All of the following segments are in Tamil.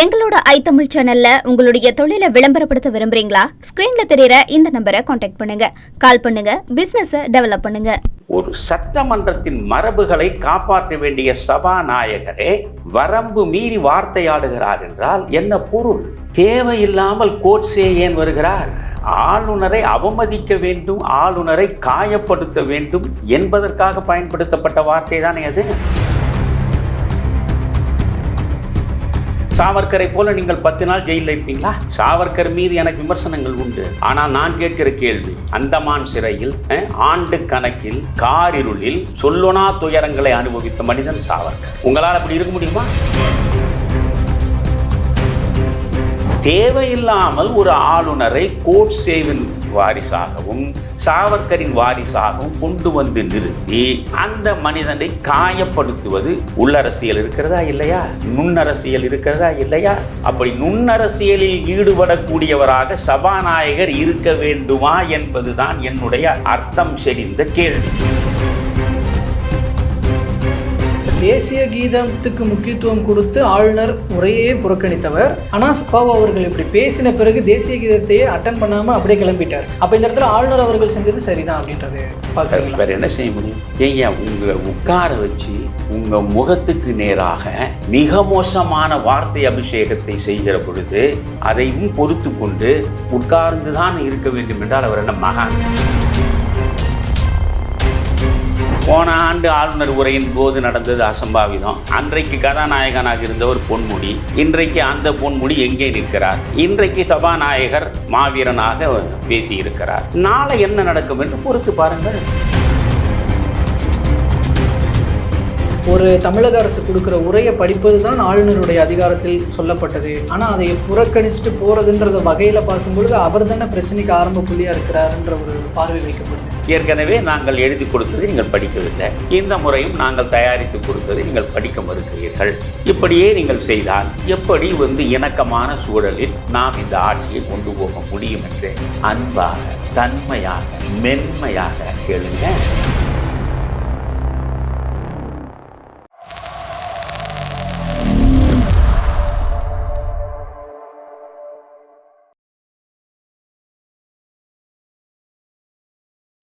எங்களோட ஐ தமிழ் சேனல்ல உங்களுடைய தொழிலை விளம்பரப்படுத்த விரும்புறீங்களா? ஸ்கிரீன்ல தெரியற இந்த நம்பரை காண்டாக்ட் பண்ணுங்க. கால் பண்ணுங்க. பிசினஸ் டெவலப் பண்ணுங்க. ஒரு சட்டமன்றத்தின் மரபுகளை காப்பாற்ற வேண்டிய சபாநாயகரே வரம்பு மீறி வார்த்தையாடுகிறார் என்றால் என்ன பொருள்? தேவையில்லாமல் கோட்ஸே ஏன் வருகிறார்? ஆளுநரை அவமதிக்க வேண்டும் ஆளுநரை காயப்படுத்த வேண்டும் என்பதற்காக பயன்படுத்தப்பட்ட வார்த்தை தானே அது? சாவர்கரை போல நீங்கள் பத்து நாள் ஜெயிலில் இருப்பீங்களா? சாவர்கர் மீது எனக்கு விமர்சனங்கள் உண்டு. ஆனால் நான் கேட்கிற கேள்வி அந்தமான் சிறையில் ஆண்டு கணக்கில் காரிருளில் சொல்லொனா துயரங்களை அனுபவித்த மனிதன் சாவர்கர் உங்களால் அப்படி இருக்க முடியுமா? தேவையில்லாமல் ஒரு ஆளுநரை கோட் சேவின் வாரிசாகவும் சாவர்கரின் வாரிசாகவும் கொண்டு வந்து நிறுத்தி அந்த மனிதனை காயப்படுத்துவது உள்ளரசியல் இருக்கிறதா இல்லையா? நுண்ணரசியல் இருக்கிறதா இல்லையா? அப்படி நுண்ணரசியலில் ஈடுபடக்கூடியவராக சபாநாயகர் இருக்க வேண்டுமா என்பதுதான் என்னுடைய அர்த்தம் செறிந்த கேள்வி. தேசிய கீதத்துக்கு முக்கியத்துவம் கொடுத்து ஆளுநர் உரையே புறக்கணித்தவர். ஆனால் சபாவு அவர்கள் இப்படி பேசின பிறகு தேசிய கீதத்தையே அட்டன் பண்ணாம அப்படியே கிளம்பிட்டார். அப்ப இந்த இடத்துல ஆளுநர் அவர்கள் செஞ்சது சரிதான் அப்படின்றது பாக்குறீங்களா வேற என்ன செய்ய முடியும்? ஏங்க உங்களை உட்கார வச்சு உங்க முகத்துக்கு நேராக மிக மோசமான வார்த்தை அபிஷேகத்தை செய்கிற பொழுது அதையும் பொறுத்து கொண்டு உட்கார்ந்து தான் இருக்க வேண்டும் என்றால் அவர் என்ன மகான்? போன ஆண்டு ஆளுநர் உரையின் போது நடந்தது அசம்பாவிதம். அன்றைக்கு கதாநாயகனாக இருந்தவர் பொன்முடி இன்றைக்கு அந்த பொன்முடி எங்கே நிற்கிறார்? இன்றைக்கு சபாநாயகர் மாவீரனாக பேசியிருக்கிறார். நாளை என்ன நடக்கும் என்று பொறுத்து பாருங்கள். ஒரு தமிழக அரசு கொடுக்குற உரையை படிப்பது தான் ஆளுநருடைய அதிகாரத்தில் சொல்லப்பட்டது. ஆனால் அதை புறக்கணிச்சுட்டு போகிறதுன்றத வகையில் பார்க்கும்பொழுது அவர் தானே பிரச்சனைக்கு ஆரம்ப புள்ளியாக இருக்கிறாருன்ற ஒரு பார்வை வைக்கப்படுது ஏற்கனவே நாங்கள் எழுதி கொடுத்ததை நீங்கள் படிக்கவில்லை. இந்த முறையும் நாங்கள் தயாரித்து கொடுத்ததை நீங்கள் படிக்க மறுக்கிறீர்கள். இப்படியே நீங்கள் செய்தால் எப்படி வந்து இணக்கமான சூழலில் நாம் இந்த ஆட்சியை கொண்டு போக முடியும் என்று அன்பாக தன்மையாக மென்மையாக கேளுங்க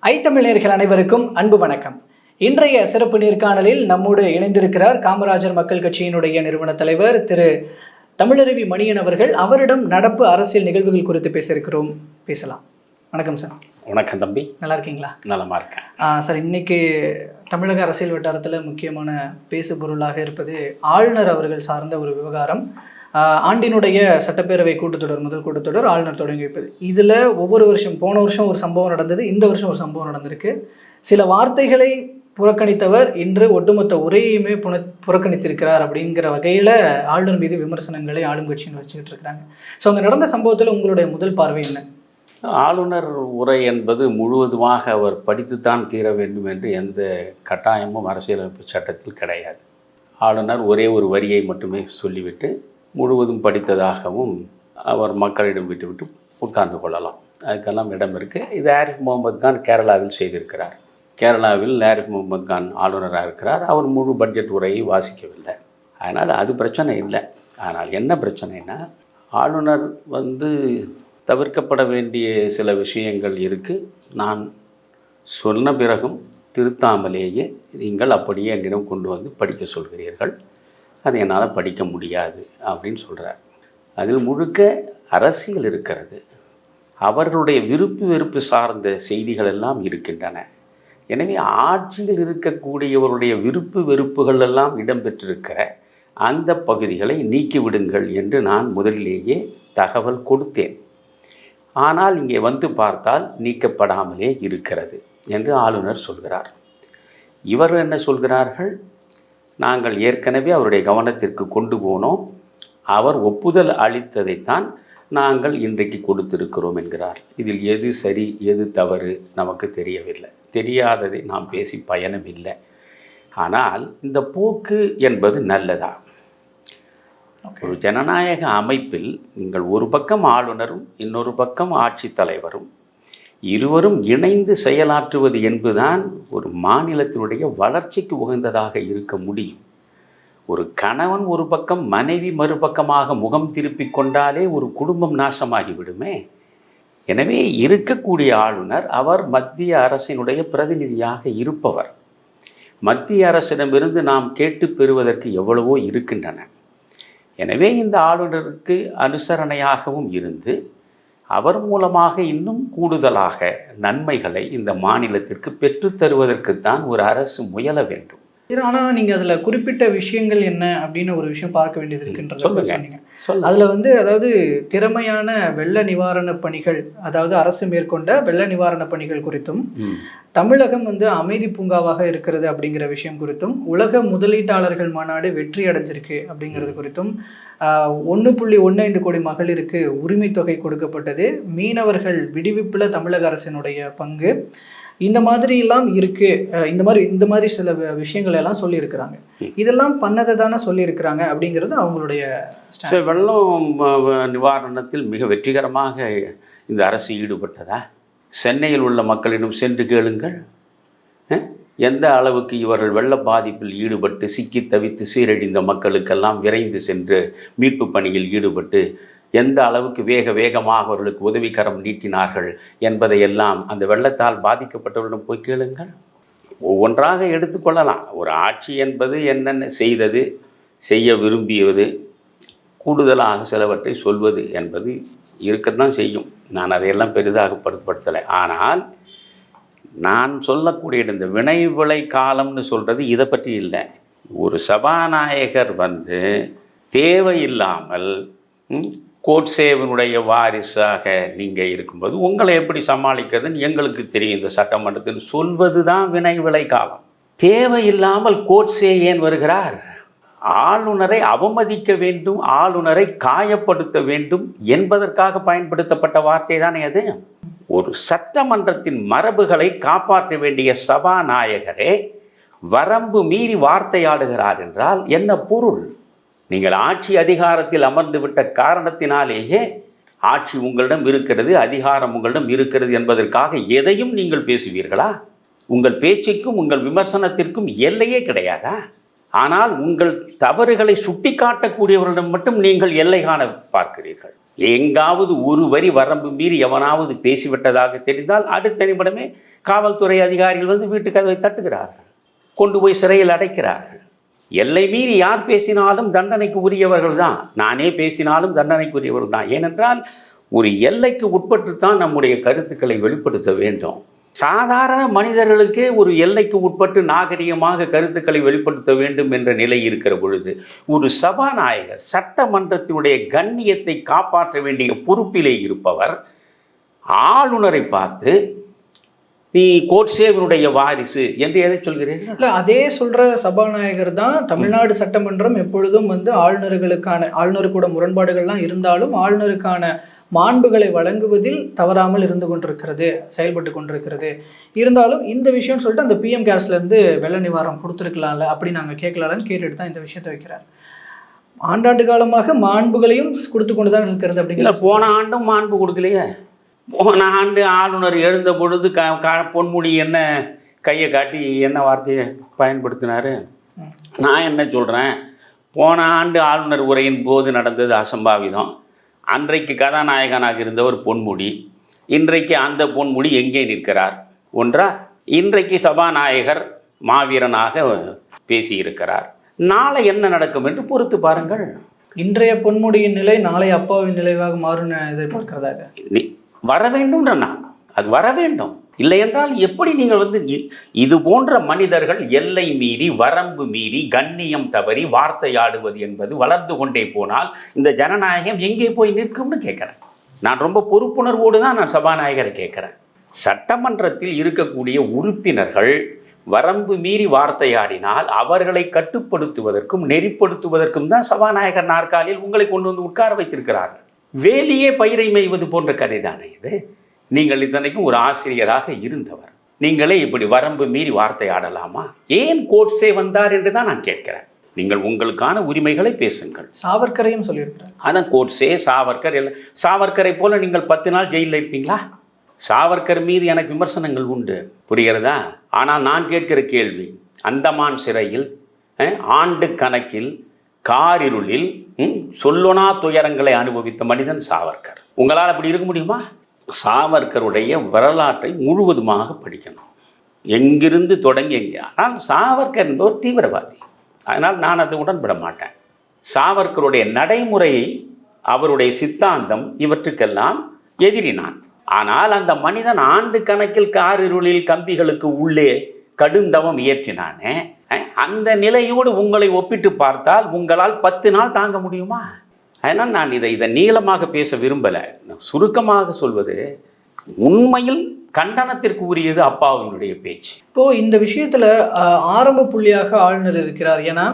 ஐ தமிழ் நேயர்கள் அனைவருக்கும் அன்பு வணக்கம். இன்றைய சிறப்பு நேர்காணலில் நம்மோடு இணைந்திருக்கிறார் காமராஜர் மக்கள் கட்சியினுடைய நிறுவன தலைவர் திரு தமிழருவி மணியன் அவர்கள். அவரிடம் நடப்பு அரசியல் நிகழ்வுகள் குறித்து பேச இருக்கிறோம் பேசலாம். வணக்கம் சார். வணக்கம் தம்பி. நல்லா இருக்கீங்களா? நலமா இருக்கேன். சார் இன்னைக்கு தமிழக அரசியல் வட்டாரத்தில் முக்கியமான பேசு பொருளாக இருப்பது ஆளுநர் அவர்கள் சார்ந்த ஒரு விவகாரம். ஆண்டினுடைய சட்டப்பேரவை கூட்டத்தொடர் முதல் கூட்டத்தொடர் ஆளுநர் தொடங்கி வைப்பது இதில் ஒவ்வொரு வருஷம் போன வருஷம் ஒரு சம்பவம் நடந்தது இந்த வருஷம் ஒரு சம்பவம் நடந்திருக்கு. சில வார்த்தைகளை புறக்கணித்தவர் இன்று ஒட்டுமொத்த உரையுமே புன புறக்கணித்திருக்கிறார் அப்படிங்கிற வகையில் ஆளுநர் மீது விமர்சனங்களை ஆளும் கட்சியின் வச்சுக்கிட்டு இருக்கிறாங்க. ஸோ அங்கே நடந்த சம்பவத்தில் உங்களுடைய முதல் பார்வை என்ன? ஆளுநர் உரை என்பது முழுவதுமாக அவர் படித்துத்தான் தீர வேண்டும் என்று எந்த கட்டாயமும் அரசியலமைப்பு சட்டத்தில் கிடையாது. ஆளுநர் ஒரே ஒரு வரியை மட்டுமே சொல்லிவிட்டு முழுவதும் படித்ததாகவும் அவர் மக்களிடம் விட்டுவிட்டு உட்கார்ந்து கொள்ளலாம். அதுக்கெல்லாம் இடம் இருக்குது இது ஆரிஃப் முகமது கான் கேரளாவில் செய்திருக்கிறார். கேரளாவில் ஆரிஃப் முகமது கான் ஆளுநராக இருக்கிறார். அவர் முழு பட்ஜெட் உரையை வாசிக்கவில்லை. அதனால் அது பிரச்சனை இல்லை. ஆனால் என்ன பிரச்சனைனா ஆளுநர் வந்து தவிர்க்கப்பட வேண்டிய சில விஷயங்கள் இருக்குது நான் சொன்ன பிறகும் திருத்தாமலேயே நீங்கள் அப்படியே என்னிடம் கொண்டு வந்து படிக்க சொல்கிறீர்கள். அது என்னால் படிக்க முடியாது அப்படின்னு சொல்கிறார். அதில் முழுக்க அரசியல் இருக்கிறது. அவர்களுடைய விருப்பு வெறுப்பு சார்ந்த செய்திகள் எல்லாம் இருக்கின்றன. எனவே ஆட்சியில் இருக்கக்கூடியவருடைய விருப்பு வெறுப்புகள் எல்லாம் இடம்பெற்றிருக்கிற அந்த பகுதிகளை நீக்கிவிடுங்கள் என்று நான் முதலிலேயே தகவல் கொடுத்தேன். ஆனால் இங்கே வந்து பார்த்தால் நீக்கப்படாமலே இருக்கிறது என்று ஆளுநர் சொல்கிறார். இவர் என்ன சொல்கிறார்கள்? நாங்கள் ஏற்கனவே அவருடைய கவனத்திற்கு கொண்டு போனோம். அவர் ஒப்புதல் அளித்ததைத்தான் நாங்கள் இன்றைக்கு கொடுத்திருக்கிறோம் என்கிறார். இதில் எது சரி எது தவறு நமக்கு தெரியவில்லை. தெரியாததை நாம் பேசி பயனும் இல்லை ஆனால் இந்த போக்கு என்பது நல்லதா? ஒரு ஜனநாயக அமைப்பில் நீங்கள் ஒரு பக்கம் ஆளுநரும் இன்னொரு பக்கம் ஆட்சித் தலைவரும் இருவரும் இணைந்து செயலாற்றுவது என்பதுதான் ஒரு மாநிலத்தினுடைய வளர்ச்சிக்கு உகந்ததாக இருக்க முடியும். ஒரு கணவன் ஒரு பக்கம் மனைவி மறுபக்கமாக முகம் திருப்பிக் கொண்டாலே ஒரு குடும்பம் நாசமாகி விடுமே. எனவே இருக்கக்கூடிய ஆளுநர் அவர் மத்திய அரசினுடைய பிரதிநிதியாக இருப்பவர். மத்திய அரசிடமிருந்து நாம் கேட்டு பெறுவதற்கு எவ்வளவோ இருக்கின்றன. எனவே இந்த ஆளுநருக்கு அனுசரணையாகவும் இருந்து அவர் மூலமாக இன்னும் கூடுதலாக நன்மைகளை இந்த மாநிலத்திற்கு பெற்றுத் தருவதற்குத்தான் ஒரு அரசு முயல வேண்டும். இது ஆனா நீங்க அதுல குறிப்பிட்ட விஷயங்கள் என்ன அப்படின்னு ஒரு விஷயம் பார்க்க வேண்டியது இருக்குன்றத. சொன்னீங்க. அதுல வந்து அதாவது திறமையான வெள்ள நிவாரண பணிகள் அதாவது அரசு மேற்கொண்ட வெள்ள நிவாரண பணிகள் குறித்தும் தமிழகம் வந்து அமைதி பூங்காவாக இருக்கிறது அப்படிங்கிற விஷயம் குறித்தும் உலக முதலீட்டாளர்கள் மாநாடு வெற்றி அடைஞ்சிருக்கு அப்படிங்கிறது குறித்தும் ஒன்று புள்ளி ஒன்று ஐந்து கோடி மகளிருக்கு உரிமை தொகை கொடுக்கப்பட்டது. மீனவர்கள் விடுவிப்பில் தமிழக அரசினுடைய பங்கு. இந்த மாதிரி எல்லாம் இருக்கு. அஹ் இந்த மாதிரி இந்த மாதிரி சில விஷயங்கள் எல்லாம் சொல்லியிருக்கிறாங்க. இதெல்லாம் பண்ணதை தானே சொல்லியிருக்கிறாங்க அப்படிங்கிறது அவங்களுடைய வெள்ளம் நிவாரணத்தில் மிக வெற்றிகரமாக இந்த அரசு ஈடுபட்டதா? சென்னையில் உள்ள மக்களிடம் சென்று கேளுங்கள். எந்த அளவுக்கு இவர்கள் வெள்ள பாதிப்பில் ஈடுபட்டு சிக்கி தவித்து சீரழிந்த மக்களுக்கெல்லாம் விரைந்து சென்று மீட்பு பணியில் ஈடுபட்டு எந்த அளவுக்கு வேக வேகமாக அவர்களுக்கு உதவிக்கரம் நீட்டினார்கள் என்பதையெல்லாம் அந்த வெள்ளத்தால் பாதிக்கப்பட்டவர்களிடம் போய் கேளுங்கள். ஒவ்வொன்றாக எடுத்துக்கொள்ளலாம் ஒரு ஆட்சி என்பது என்னென்ன செய்தது செய்ய விரும்பியது கூடுதலாக சிலவற்றை சொல்வது என்பது இருக்கத்தான் செய்யும். நான் அதையெல்லாம் பெரிதாக பொருட்படுத்தலை ஆனால் நான் சொல்லக்கூடிய இந்த வினை விளை காலம்னு சொல்கிறது இதை பற்றி இல்லை. ஒரு சபாநாயகர் வந்து தேவையில்லாமல் கோட்சேவனுடைய வாரிசாக நீங்கள் இருக்கும்போது உங்களை எப்படி சமாளிக்கிறதுன்னு எங்களுக்கு தெரியும். இந்த சட்டமன்றத்தில் சொல்வது தான் வினை விலை காலம். தேவையில்லாமல் கோட்சே ஏன் வருகிறார். ஆளுநரை அவமதிக்க வேண்டும் ஆளுநரை காயப்படுத்த வேண்டும் என்பதற்காக பயன்படுத்தப்பட்ட வார்த்தை தானே அது? ஒரு சட்டமன்றத்தின் மரபுகளை காப்பாற்ற வேண்டிய சபாநாயகரே வரம்பு மீறி வார்த்தையாடுகிறார் என்றால் என்ன பொருள்? நீங்கள் ஆட்சி அதிகாரத்தில் அமர்ந்து விட்ட காரணத்தினாலேயே ஆட்சி உங்களிடம் இருக்கிறது அதிகாரம் உங்களிடம் இருக்கிறது என்பதற்காக எதையும் நீங்கள் பேசுவீர்களா? உங்கள் பேச்சுக்கும் உங்கள் விமர்சனத்திற்கும் எல்லையே கிடையாதா? ஆனால் உங்கள் தவறுகளை சுட்டிக்காட்டக்கூடியவர்களிடம் மட்டும் நீங்கள் எல்லை காண பார்க்கிறீர்கள். எங்காவது ஒரு வரி வரம்பு மீறி எவனாவது பேசிவிட்டதாக தெரிந்தால் அடுத்த நிமிடமே காவல்துறை அதிகாரிகள் வந்து வீட்டுக்கு கதவை தட்டுகிறார்கள் கொண்டு போய் சிறையில் அடைக்கிறார்கள். எல்லை மீறி யார் பேசினாலும் தண்டனைக்கு உரியவர்கள் தான் நானே பேசினாலும் தண்டனைக்கு உரியவர்கள் தான். ஏனென்றால் ஒரு எல்லைக்கு உட்பட்டு தான் நம்முடைய கருத்துக்களை வெளிப்படுத்த வேண்டும். சாதாரண மனிதர்களுக்கே ஒரு எல்லைக்கு உட்பட்டு நாகரிகமாக கருத்துக்களை வெளிப்படுத்த வேண்டும் என்ற நிலை இருக்கிற பொழுது ஒரு சபாநாயகர் சட்டமன்றத்தினுடைய கண்ணியத்தை காப்பாற்ற வேண்டிய பொறுப்பிலே இருப்பவர் ஆளுநரை பார்த்து நீ கோட்சேவனுடைய வாரிசு என்று எதை சொல்கிறீர்கள்? இல்ல அதே சொல்ற சபாநாயகர் தான் தமிழ்நாடு சட்டமன்றம் எப்பொழுதும் வந்து ஆளுநர்களுக்கான ஆளுநர் கூட முரண்பாடுகள்லாம் இருந்தாலும் ஆளுநருக்கான மாண்புகளை வழங்குவதில் தவறாமல் இருந்து கொண்டிருக்கிறது செயல்பட்டு கொண்டிருக்கிறது. இருந்தாலும் இந்த விஷயம் சொல்லிட்டு அந்த பிஎம் கேர்ஸ்ல இருந்து வெள்ள நிவாரணம் கொடுத்துருக்கலாம்ல அப்படி நாங்க கேட்கலாம்னு கேட்டுட்டு தான் இந்த விஷயத்தை வைக்கிறார். ஆண்டாண்டு காலமாக மாண்புகளையும் கொடுத்து கொண்டு தான் இருக்கிறது அப்படிங்கிற போன ஆண்டும் மாண்பு கொடுக்கலையே. போன ஆண்டு ஆளுநர் எழுந்த பொழுது க க பொன்முடி என்ன கையை காட்டி என்ன வார்த்தையை பயன்படுத்தினாரு. நான் என்ன சொல்கிறேன் போன ஆண்டு ஆளுநர் உரையின் போது நடந்தது அசம்பாவிதம். அன்றைக்கு கதாநாயகனாக இருந்தவர் பொன்முடி. இன்றைக்கு அந்த பொன்முடி எங்கே நிற்கிறார்? ஒன்றா? இன்றைக்கு சபாநாயகர் மாவீரனாக பேசியிருக்கிறார். நாளை என்ன நடக்கும் என்று பொறுத்து பாருங்கள். இன்றைய பொன்முடியின் நிலை நாளை அப்பாவின் நிலைவாக மாறும் எதிர்பார்க்கிறதா இது? நீ வர வேண்டும் நான் அது வர வேண்டும். இல்லை என்றால் எப்படி நீங்கள் வந்து இது போன்ற மனிதர்கள் எல்லை மீறி வரம்பு மீறி கண்ணியம் தவறி வார்த்தையாடுவது என்பது வளர்ந்து கொண்டே போனால் இந்த ஜனநாயகம் எங்கே போய் நிற்கும்னு கேட்குறேன். நான் ரொம்ப பொறுப்புணர்வோடு தான் நான் சபாநாயகரை கேட்குறேன். சட்டமன்றத்தில் இருக்கக்கூடிய உறுப்பினர்கள் வரம்பு மீறி வார்த்தையாடினால் அவர்களை கட்டுப்படுத்துவதற்கும் நெறிப்படுத்துவதற்கும் தான் சபாநாயகர் நாற்காலியில் உங்களை கொண்டு வந்து உட்கார வைத்திருக்கிறார்கள். வேலியே பயிரை மேய்வது போன்ற கதை தானே இது? நீங்கள் இத்தனைக்கும் ஒரு ஆசிரியராக இருந்தவர். நீங்களே இப்படி வரம்பு மீறி வார்த்தையாடலாமா? ஏன் கோட்ஸே வந்தார் என்று தான் நான் கேட்கிறேன். நீங்கள் உங்களுக்கான உரிமைகளை பேசுங்கள். சாவர்கரையும் சொல்லியிருக்கிறார். அதான் கோட்ஸே சாவர்கர் எல்லாம் சாவர்கரை போல நீங்கள் பத்து நாள் ஜெயிலில் இருப்பீங்களா? சாவர்கர் மீது எனக்கு விமர்சனங்கள் உண்டு. புரிகிறதா? ஆனால் நான் கேட்கிற கேள்வி அந்தமான் சிறையில் ஆண்டு கணக்கில் காரிருளில் ம், சொல்லொணா துயரங்களை அனுபவித்த மனிதன் சாவர்கர் உங்களால் அப்படி இருக்க முடியுமா? சாவர்கருடைய வரலாற்றை முழுவதுமாக படிக்கணும். எங்கிருந்து தொடங்கி எங்கே? ஆனால் சாவர்கர் என்பவர் தீவிரவாதி. அதனால் நான் அதை உடன்பட மாட்டேன். சாவர்கருடைய நடைமுறையை அவருடைய சித்தாந்தம் இவற்றுக்கெல்லாம் எதிரி நான் ஆனால் அந்த மனிதன் ஆண்டு கணக்கில் காரிருளில் கம்பிகளுக்கு உள்ளே கடுந்தவம் இயற்றினானே அந்த நிலையோடு உங்களை ஒப்பிட்டு பார்த்தால் உங்களால் பத்து நாள் தாங்க முடியுமா? அதனால் நான் இதை இதை நீளமாக பேச விரும்பலை. சுருக்கமாக சொல்வது உண்மையில் கண்டனத்திற்கு உரியது அப்பாவினுடைய பேச்சு. இப்போ இந்த விஷயத்துல ஆரம்ப புள்ளியாக ஆளுநர் இருக்கிறார். ஏன்னா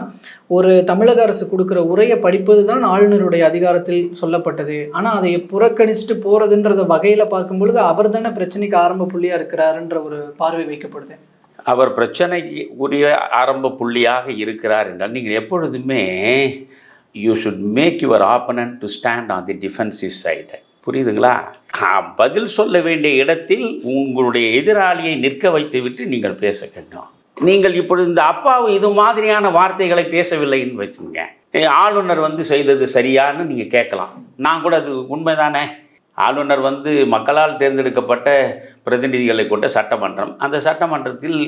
ஒரு தமிழக அரசு கொடுக்குற உரையை படிப்பது தான் ஆளுநருடைய அதிகாரத்தில் சொல்லப்பட்டது. ஆனா அதை புறக்கணிச்சுட்டு போறதுன்றத வகையில பார்க்கும் பொழுது அவர் தானே பிரச்சனைக்கு ஆரம்ப புள்ளியா இருக்கிறாருன்ற ஒரு பார்வை வைக்கப்படுது. அவர் பிரச்சனைக்கு உரிய ஆரம்ப புள்ளியாக இருக்கிறார் என்றால் நீங்கள் எப்பொழுதுமே you should make your opponent to stand on the defensive side புரியுதுங்களா? பதில் சொல்ல வேண்டிய இடத்தில் உங்களுடைய எதிராளியை நிற்க வைத்துவிட்டு நீங்கள் பேச வேண்டும் நீங்கள் இப்பொழுது இந்த அப்பாவு இது மாதிரியான வார்த்தைகளை பேசவில்லைன்னு வச்சுக்கோங்க ஆளுநர் வந்து செய்தது சரியான்னு நீங்கள் கேட்கலாம். நான் கூட அது உண்மைதானே? ஆளுநர் வந்து மக்களால் தேர்ந்தெடுக்கப்பட்ட பிரதிநிதிகளை கொண்ட சட்டமன்றம். அந்த சட்டமன்றத்தில்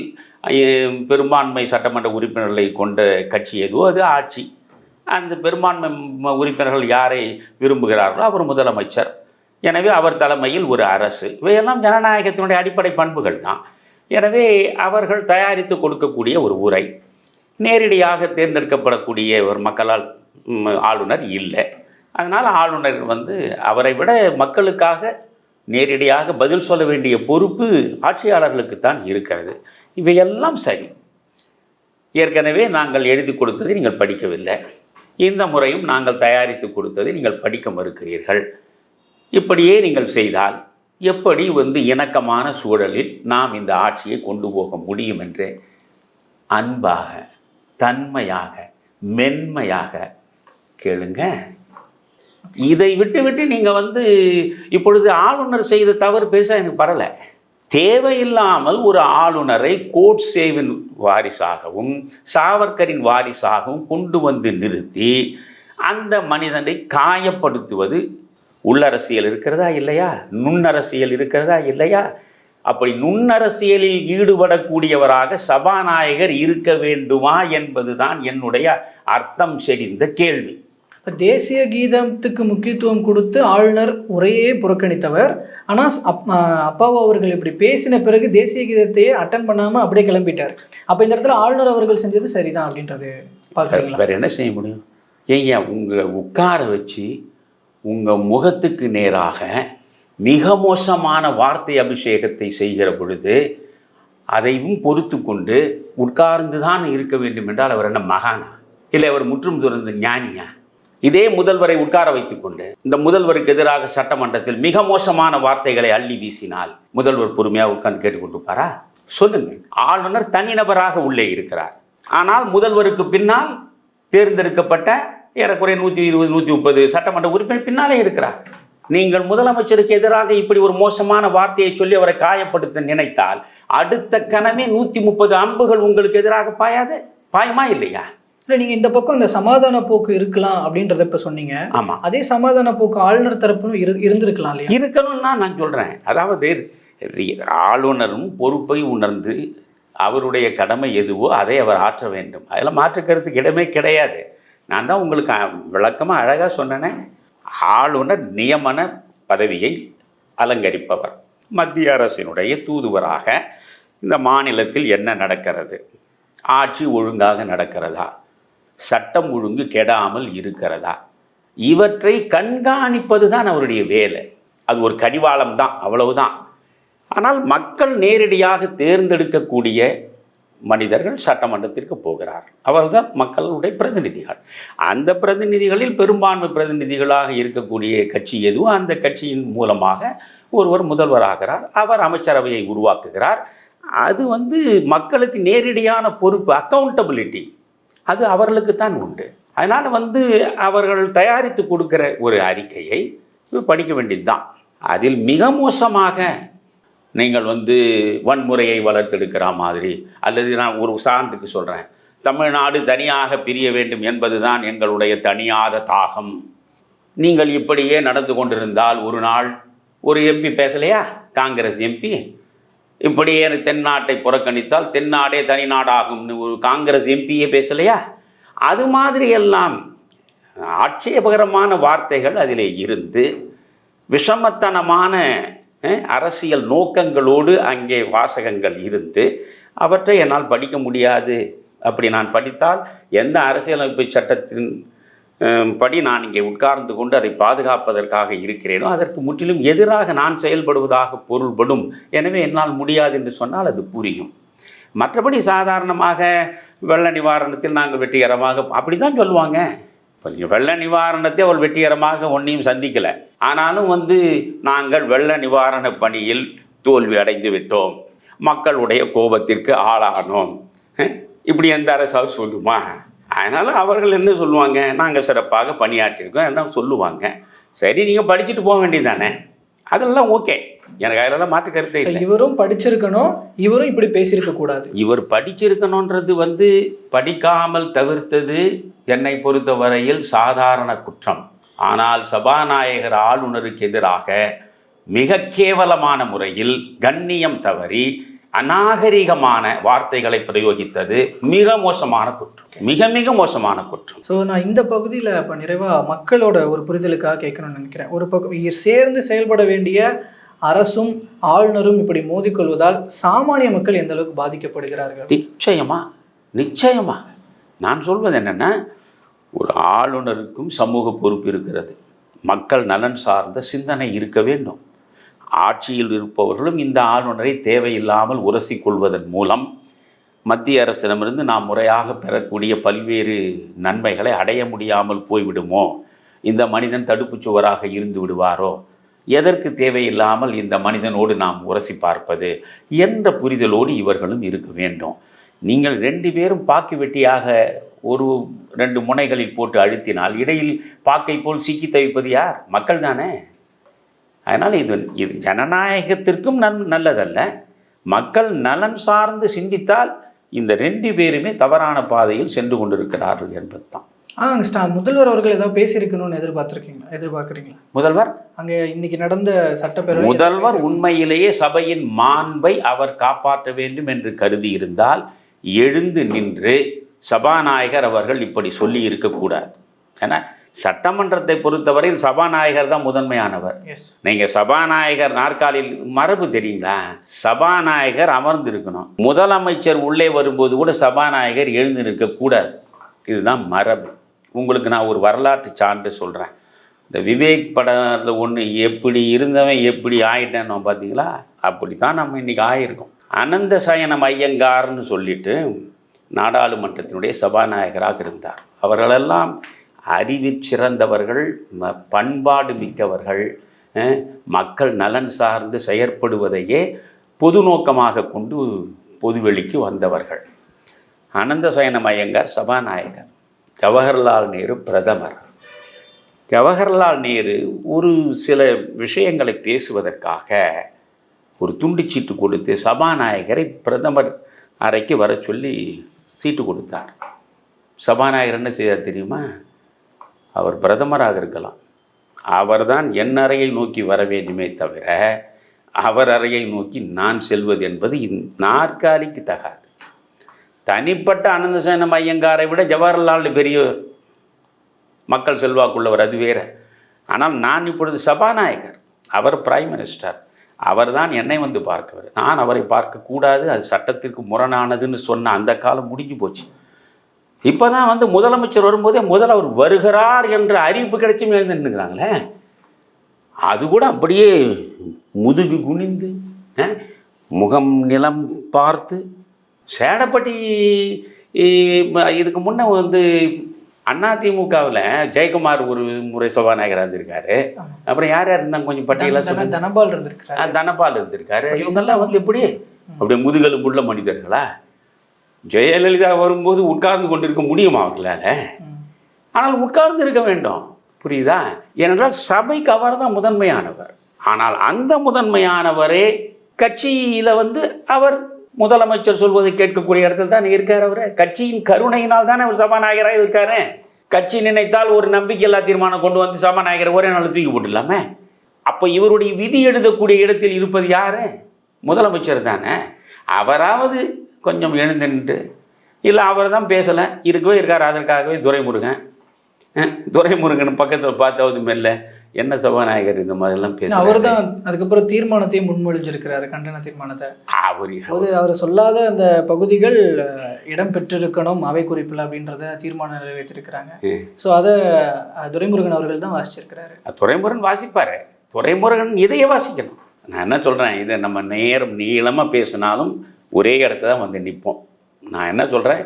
பெரும்பான்மை சட்டமன்ற உறுப்பினர்களை கொண்ட கட்சி எதுவோ அது ஆட்சி. அந்த பெரும்பான்மை உறுப்பினர்கள் யாரை விரும்புகிறார்களோ அவர் முதலமைச்சர். எனவே அவர் தலைமையில் ஒரு அரசு. இவையெல்லாம் ஜனநாயகத்தினுடைய அடிப்படை பண்புகள் தான். எனவே அவர்கள் தயாரித்து கொடுக்கக்கூடிய ஒரு உரை. நேரடியாக தேர்ந்தெடுக்கப்படக்கூடிய ஒரு மக்களால் ஆளுநர் இல்லை. அதனால் ஆளுநர் வந்து அவரை விட மக்களுக்காக நேரடியாக பதில் சொல்ல வேண்டிய பொறுப்பு ஆட்சியாளர்களுக்கு தான் இருக்கிறது. இவையெல்லாம் சரி. ஏற்கனவே நாங்கள் எழுதி கொடுத்ததை நீங்கள் படிக்கவில்லை. இந்த முறையும் நாங்கள் தயாரித்து கொடுத்ததை நீங்கள் படிக்க மறுக்கிறீர்கள். இப்படியே நீங்கள் செய்தால் எப்படி வந்து இணக்கமான சூழலில் நாம் இந்த ஆட்சியை கொண்டு போக முடியும் என்று அன்பாக தன்மையாக மென்மையாக கேளுங்க. இதை விட்டு விட்டு நீங்கள் வந்து இப்பொழுது ஆளுநர் செய்த தவறு பெருசாக எனக்கு பரலை தேவையில்லாமல் ஒரு ஆளுநரை கோட்சேவின் வாரிசாகவும் சாவர்கரின் வாரிசாகவும் கொண்டு வந்து நிறுத்தி அந்த மனிதனை காயப்படுத்துவது உள்ளரசியல் இருக்கிறதா இல்லையா? நுண்ணரசியல் இருக்கிறதா இல்லையா? அப்படி நுண்ணரசியலில் ஈடுபடக்கூடியவராக சபாநாயகர் இருக்க வேண்டுமா என்பதுதான் என்னுடைய அர்த்தம் செறிந்த கேள்வி. தேசிய கீதத்துக்கு முக்கியத்துவம் கொடுத்து ஆளுநர் உரையே புறக்கணித்தவர். ஆனால் அப்- அப்பாவு அவர்கள் இப்படி பேசின பிறகு தேசிய கீதத்தையே அட்டன் பண்ணாமல் அப்படியே கிளம்பிட்டார். அப்போ இந்த இடத்துல ஆளுநர் அவர்கள் செஞ்சது சரிதான் அப்படின்றது பார்க்குறீங்களா? வேறு என்ன செய்ய முடியும்? ஏங்க உங்களை உட்கார வச்சு உங்கள் முகத்துக்கு நேராக மிக மோசமான வார்த்தை அபிஷேகத்தை செய்கிற பொழுது அதையும் பொறுத்து கொண்டு உட்கார்ந்து தான் இருக்க வேண்டும் என்றால் அவர் என்ன மகானா? இல்லை அவர் முற்றும் துறந்த ஞானியா? இதே முதல்வரை உட்கார வைத்துக்கொண்டு இந்த முதல்வருக்கு எதிராக சட்டமன்றத்தில் மிக மோசமான வார்த்தைகளை அள்ளி வீசினால் முதல்வர் பொறுமையாக உட்கார்ந்து கேட்டுக்கொண்டிருப்பாரா? சொல்லுங்கள். ஆளுநர் தனிநபராக உள்ளே இருக்கிறார். ஆனால் முதல்வருக்கு பின்னால் தேர்ந்தெடுக்கப்பட்ட ஏறக்குறைய நூற்றி இருபது நூற்றி முப்பது சட்டமன்ற உறுப்பினர் பின்னாலே இருக்கிறார். நீங்கள் முதலமைச்சருக்கு எதிராக இப்படி ஒரு மோசமான வார்த்தையை சொல்லி அவரை காயப்படுத்த நினைத்தால் அடுத்த கணமே நூற்றி முப்பது அம்புகள் உங்களுக்கு எதிராக பாயாது? பாயுமா இல்லையா? இல்ல நீங்க இந்த பக்கம் இந்த சமாதான போக்கு இருக்கலாம் அப்படின்றத இப்ப சொன்னீங்க. ஆமாம் அதே சமாதான போக்கு ஆளுநர் தரப்பும் இரு இருந்திருக்கலாம் இல்லையா? இருக்கணும்னா நான் சொல்கிறேன் அதாவது ஆளுநரும் பொறுப்பை உணர்ந்து அவருடைய கடமை எதுவோ அதை அவர் ஆற்ற வேண்டும். அதில் மாற்றுக்கருத்துக்கு இடமே கிடையாது. நான் தான் உங்களுக்கு விளக்கமாக அழகாக சொன்னேனே. ஆளுநர் நியமன பதவியை அலங்கரிப்பவர். மத்திய அரசினுடைய தூதுவராக இந்த மாநிலத்தில் என்ன நடக்கிறது? ஆட்சி ஒழுங்காக நடக்கிறதா? சட்டம் ஒழுங்கு கெடாமல் இருக்கிறதா? இவற்றை கண்காணிப்பது தான் அவருடைய வேலை. அது ஒரு கடிவாளம் தான் அவ்வளவுதான். ஆனால் மக்கள் நேரடியாக தேர்ந்தெடுக்கக்கூடிய மனிதர்கள் சட்டமன்றத்திற்கு போகிறார். அவர்தான் மக்களுடைய பிரதிநிதிகள். அந்த பிரதிநிதிகளில் பெரும்பான்மை பிரதிநிதிகளாக இருக்கக்கூடிய கட்சி எதுவோ அந்த கட்சியின் மூலமாக ஒருவர் முதல்வராகிறார். அவர் அமைச்சரவையை உருவாக்குகிறார். அது வந்து மக்களுக்கு நேரடியான பொறுப்பு அக்கௌண்டபிலிட்டி அது அவர்களுக்கு தான் உண்டு. அதனால் வந்து அவர்கள் தயாரித்து கொடுக்குற ஒரு அறிக்கையை படிக்க வேண்டியதுதான். அதில் மிக மோசமாக நீங்கள் வந்து வன்முறையை வளர்த்தெடுக்கிற மாதிரி அல்லது நான் ஒரு சான்றுக்கு சொல்கிறேன் தமிழ்நாடு தனியாக பிரிய வேண்டும் என்பதுதான் எங்களுடைய தனியாத தாகம். நீங்கள் இப்படியே நடந்து கொண்டிருந்தால் ஒரு நாள் ஒரு எம்பி பேசலையா? காங்கிரஸ் எம்பி? இப்படியே தென்னாட்டை புறக்கணித்தால் தென்னாடே தனி நாடாகும்னு ஒரு காங்கிரஸ் எம்பியே பேசலையா? அது மாதிரி எல்லாம் ஆட்சேபகரமான வார்த்தைகள் அதிலே இருந்து விஷமத்தனமான அரசியல் நோக்கங்களோடு அங்கே வாசகங்கள் இருந்து அவற்றை என்னால் படிக்க முடியாது. அப்படி நான் படித்தால் எந்த அரசியலமைப்பு சட்டத்தின் படி நான் இங்கே உட்கார்ந்து கொண்டு அதை பாதுகாப்பதற்காக இருக்கிறேனோ அதற்கு முற்றிலும் எதிராக நான் செயல்படுவதாக பொருள்படும். எனவே என்னால் முடியாது என்று சொன்னால் அது புரியும். மற்றபடி சாதாரணமாக வெள்ள நிவாரணத்தில் நாங்கள் வெற்றிகரமாக அப்படி தான் சொல்லுவாங்க கொஞ்சம் வெள்ள நிவாரணத்தை அவள் வெற்றிகரமாக ஒன்றையும் சந்திக்கலை. ஆனாலும் வந்து நாங்கள் வெள்ள நிவாரண பணியில் தோல்வி அடைந்து விட்டோம். மக்களுடைய கோபத்திற்கு ஆளானோம். இப்படி எந்த அரசாவது சொல்லுமா? அதனால் அவர்கள் என்ன சொல்லுவாங்க? நாங்கள் சிறப்பாக பணியாற்றியிருக்கோம் என்ன சொல்லுவாங்க. சரி நீங்கள் படிச்சுட்டு போக வேண்டியதானே அதெல்லாம் ஓகே. எனக்கு அதெல்லாம் மாற்று கருத்தே இல்லை. இவரும் படிச்சிருக்கணும் இவரும் இப்படி பேசியிருக்க கூடாது. இவர் படிச்சிருக்கணுன்றது வந்து படிக்காமல் தவிர்த்தது என்னை பொறுத்த வரையில் சாதாரண குற்றம். ஆனால் சபாநாயகர் ஆளுநருக்கு எதிராக மிக கேவலமான முறையில் கண்ணியம் தவறி அநாகரிகமான வார்த்தைகளை பிரயோகித்தது மிக மோசமான குற்றம். மிக மிக மோசமான குற்றம். ஸோ நான் இந்த பகுதியில் இப்போ நிறைவாக மக்களோட ஒரு புரிதலுக்காக கேட்கணும்னு நினைக்கிறேன். ஒரு பக்கம் சேர்ந்து செயல்பட வேண்டிய அரசும் ஆளுநரும் இப்படி மோதிக்கொள்வதால் சாமானிய மக்கள் எந்த அளவுக்கு பாதிக்கப்படுகிறார்கள்? நிச்சயமா நிச்சயமா. நான் சொல்வது என்னென்னா ஒரு ஆளுநருக்கும் சமூக பொறுப்பு இருக்கிறது. மக்கள் நலன் சார்ந்த சிந்தனை இருக்க வேண்டும். ஆட்சியில் இருப்பவர்களும் இந்த ஆளுநரை தேவையில்லாமல் உரசி கொள்வதன் மூலம் மத்திய அரசிடமிருந்து நாம் முறையாக பெறக்கூடிய பல்வேறு நன்மைகளை அடைய முடியாமல் போய்விடுமோ? இந்த மனிதன் தடுப்புச் சுவராக இருந்து விடுவாரோ? எதற்கு தேவையில்லாமல் இந்த மனிதனோடு நாம் உரசி பார்ப்பது? என்ற புரிதலோடு இவர்களும் இருக்க வேண்டும். நீங்கள் ரெண்டு பேரும் பாக்கு வெட்டியாக ஒரு ரெண்டு முனைகளில் போட்டு அழுத்தினால் இடையில் பாக்கை போல் சிக்கி தவிப்பது யார்? மக்கள் தானே அதனால் இது இது ஜனநாயகத்திற்கும் நன் நல்லதல்ல. மக்கள் நலன் சார்ந்து சிந்தித்தால் இந்த ரெண்டு பேருமே தவறான பாதையில் சென்று கொண்டிருக்கிறார்கள் என்பது தான் ஆனால் ஸ்டா முதல்வர் அவர்கள் ஏதாவது பேசியிருக்கணும்னு எதிர்பார்த்துருக்கீங்களா? எதிர்பார்க்குறீங்களா? முதல்வர்? அங்கே இன்னைக்கு நடந்த சட்டப்பேரவை முதல்வர் உண்மையிலேயே சபையின் மாண்பை அவர் காப்பாற்ற வேண்டும் என்று கருதி இருந்தால் எழுந்து நின்று சபாநாயகர் அவர்கள் இப்படி சொல்லி இருக்கக்கூடாது. ஏன்னா சட்டமன்றத்தை பொறுத்தவரையில் சபாநாயகர் தான் முதன்மையானவர். நீங்கள் சபாநாயகர் நாற்காலியில் மரபு தெரியுங்களா? சபாநாயகர் அமர்ந்து இருக்கணும் முதலமைச்சர் உள்ளே வரும்போது கூட சபாநாயகர் எழுந்து நிற்கக்கூடாது இதுதான் மரபு. உங்களுக்கு நான் ஒரு வரலாற்று சான்று சொல்கிறேன் இந்த விவேக் படத்தில் ஒன்று எப்படி இருந்தவன் எப்படி ஆயிட்டானோ பார்த்தீங்களா அப்படி தான் நம்ம இன்றைக்கி ஆயிருக்கோம். அனந்த சயனம் ஐயங்கார்னு சொல்லிட்டு நாடாளுமன்றத்தினுடைய சபாநாயகராக இருந்தார். அவர்களெல்லாம் அறிவில் சிறந்தவர்கள் ம- பண்பாடு மிக்கவர்கள் மக்கள் நலன் சார்ந்து செயற்படுவதையே பொது நோக்கமாக கொண்டு பொதுவெளிக்கு வந்தவர்கள். அனந்த சயனம் சபாநாயகர் ஜவஹர்லால் நேரு பிரதமர். ஜவஹர்லால் நேரு ஒரு சில விஷயங்களை பேசுவதற்காக ஒரு துண்டு சீட்டு கொடுத்து சபாநாயகரை பிரதமர் அறைக்கு வர சொல்லி சீட்டு கொடுத்தார். சபாநாயகர் என்ன செய்தார் தெரியுமா? அவர் பிரதமராக இருக்கலாம். அவர்தான் என் அறையை நோக்கி வர வேண்டுமே தவிர அவர் அறையை நோக்கி நான் செல்வது என்பது நாற்காலிக்கு தகாது. தனிப்பட்ட அனந்தசேனம் ஐயங்காரை விட ஜவஹர்லால் பெரிய மக்கள் செல்வாக்குள்ளவர் அது வேற. ஆனால் நான் இப்பொழுது சபாநாயகர் அவர் பிரைம் மினிஸ்டர் அவர் தான் என்னை வந்து பார்க்கவர். நான் அவரை பார்க்கக்கூடாது அது சட்டத்திற்கு முரணானதுன்னு சொன்ன அந்த காலம் முடிஞ்சு போச்சு. இப்போ தான் வந்து முதலமைச்சர் வரும்போதே முதல் அவர் வருகிறார் என்ற அறிவிப்பு கிடைச்சும் எழுந்துருக்கிறாங்களே அது கூட அப்படியே முதுகு குனிந்து முகம் நிலம் பார்த்து சேடப்பட்டி இதுக்கு முன்னே வந்து அதிமுகவில் ஜெயக்குமார் ஒரு முறை சபாநாயகராக இருந்திருக்காரு. அப்புறம் யார் யார் இருந்தாங்க கொஞ்சம் பட்டியலாக தனபால் இருந்திருக்கிறார். ஆ, தனபால் இருந்திருக்காரு. இவங்கெல்லாம் வந்து எப்படி அப்படியே முதுகெலும்புள்ள மனிதர்களா? ஜெயலலிதா வரும்போது உட்கார்ந்து கொண்டிருக்க முடியுமா அவர்களால. ஆனால் உட்கார்ந்து இருக்க வேண்டும். புரியுதா? ஏனென்றால் சபைக்கு அவர் தான் முதன்மையானவர். ஆனால் அந்த முதன்மையானவரே கட்சியில் வந்து அவர் முதலமைச்சர் சொல்வதை கேட்கக்கூடிய இடத்துல தான் இருக்கார் அவர். கட்சியின் கருணையினால் தானே அவர் சபாநாயகராக இருக்காரு. கட்சி நினைத்தால் ஒரு நம்பிக்கையில்லா தீர்மானம் கொண்டு வந்து சபாநாயகரை ஒரே நாள் தூக்கி போட்டுடலாமே? அப்போ இவருடைய விதி எழுதக்கூடிய இடத்தில் இருப்பது யாரு? முதலமைச்சர் தானே. அவராவது கொஞ்சம் எழுந்து நின்று இல்லை அவர் தான் பேசலை. இருக்கவே இருக்கார் அதற்காகவே துரைமுருகன். துரைமுருகன் பக்கத்தில் பார்த்தாவது மெல்ல என்ன சபாநாயகர் இந்த மாதிரிலாம் பேச அவர் தான் அதுக்கப்புறம் தீர்மானத்தையும் முன்மொழிஞ்சிருக்கிறாரு கண்டன தீர்மானத்தை. அவர் போது அவர் சொல்லாத அந்த பகுதிகள் இடம் பெற்றிருக்கணும் அவை குறிப்பில் அப்படின்றத தீர்மானம் நிறைவேற்றிருக்கிறாங்க. ஸோ அதை துரைமுருகன் அவர்கள் தான் வாசிச்சிருக்கிறாரு. துரைமுருகன் வாசிப்பார். துரைமுருகன் இதையே வாசிக்கணும். நான் என்ன சொல்கிறேன் இதை நம்ம நேரம் நீளமாக பேசினாலும் ஒரே இடத்துல தான் வந்து நிற்போம். நான் என்ன சொல்கிறேன்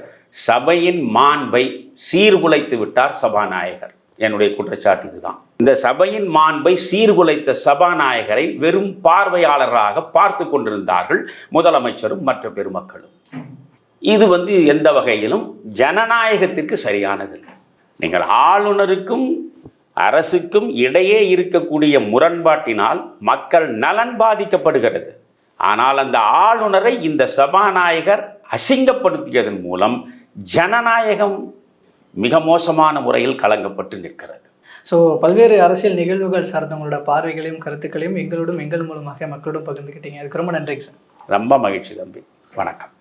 சபையின் மாண்பை சீர்குலைத்து விட்டார் சபாநாயகர். என்னுடைய குற்றச்சாட்டு இதுதான். இந்த சபையின் மாண்பை சீர்குலைத்த சபாநாயகரை வெறும் பார்வையாளராக பார்த்து கொண்டிருந்தார்கள் முதலமைச்சரும் மற்ற பெருமக்களும். இது வந்து எந்த வகையிலும் ஜனநாயகத்திற்கு சரியானதில்லை. நீங்கள் ஆளுநருக்கும் அரசுக்கும் இடையே இருக்கக்கூடிய முரண்பாட்டினால் மக்கள் நலன் பாதிக்கப்படுகிறது. ஆனால் அந்த ஆளுநரை இந்த சபாநாயகர் அசிங்கப்படுத்தியதன் மூலம் ஜனநாயகம் மிக மோசமான முறையில் கலங்கப்பட்டு நிற்கிறது. ஸோ பல்வேறு அரசியல் நிகழ்வுகள் சார்ந்த உங்களோட பார்வைகளையும் கருத்துக்களையும் எங்களோடும் எங்கள் மூலமாக மக்களோடும் பகிர்ந்துக்கிட்டீங்க அதுக்கு ரொம்ப நன்றிங்க சார். ரொம்ப மகிழ்ச்சி தம்பி. வணக்கம்.